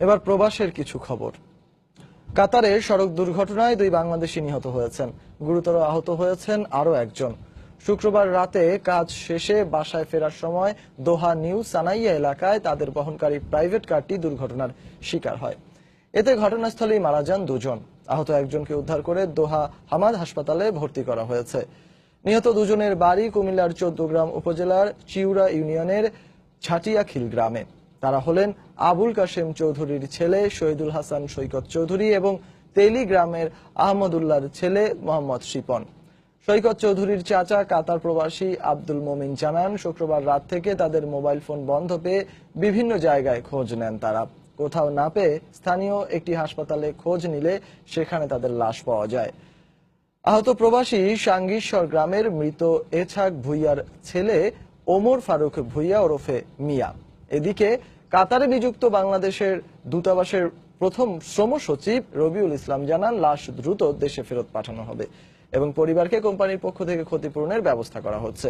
এবার প্রবাসের কিছু খবর। কাতারে সড়ক দুর্ঘটনায় দুই বাংলাদেশি নিহত হয়েছেন। গুরুতর আহত হয়েছেন আরও একজন। শুক্রবার রাতে কাজ শেষে বাসায় ফেরার সময় দোহা নিউ সানাইয়া এলাকায় তাদের বহনকারী প্রাইভেট কারটি দুর্ঘটনার শিকার হয়। এতে ঘটনাস্থলেই মারা যান দুজন। আহত একজনকে উদ্ধার করে দোহা হামাদ হাসপাতালে ভর্তি করা হয়েছে। নিহত দুজনের বাড়ি কুমিল্লার চৌদ্দগ্রাম উপজেলার চিউরা ইউনিয়নের ছাটিয়াখিল গ্রামে। তারা হলেন আবুল কাশেম চৌধুরীর ছেলে, শহীদুল হাসান সৈকত চৌধুরী এবং তেলি গ্রামের আহমদুল্লাহর ছেলে মোহাম্মদ শিপন। সৈকত চৌধুরীর চাচা, কাতার প্রবাসী আব্দুল মোমিন জানান, শুক্রবার রাত থেকে তাদের মোবাইল ফোন বন্ধ পেয়ে বিভিন্ন জায়গায় খোঁজ নেন তারা। কোথাও না পেয়ে স্থানীয় একটি হাসপাতালে খোঁজ নিলে সেখানে তাদের লাশ পাওয়া যায়। আহত প্রবাসী সাঙ্গীশ্বর গ্রামের মৃত এছাক ভুইয়ার ছেলে ওমর ফারুক ভুইয়া ওরফে মিয়া। এদিকে কাতারে নিযুক্ত বাংলাদেশের দূতাবাসের প্রথম শ্রম সচিব রবিউল ইসলাম জানান, লাশ দ্রুত দেশে ফেরত পাঠানো হবে এবং পরিবারকে কোম্পানির পক্ষ থেকে ক্ষতিপূরণের ব্যবস্থা করা হচ্ছে।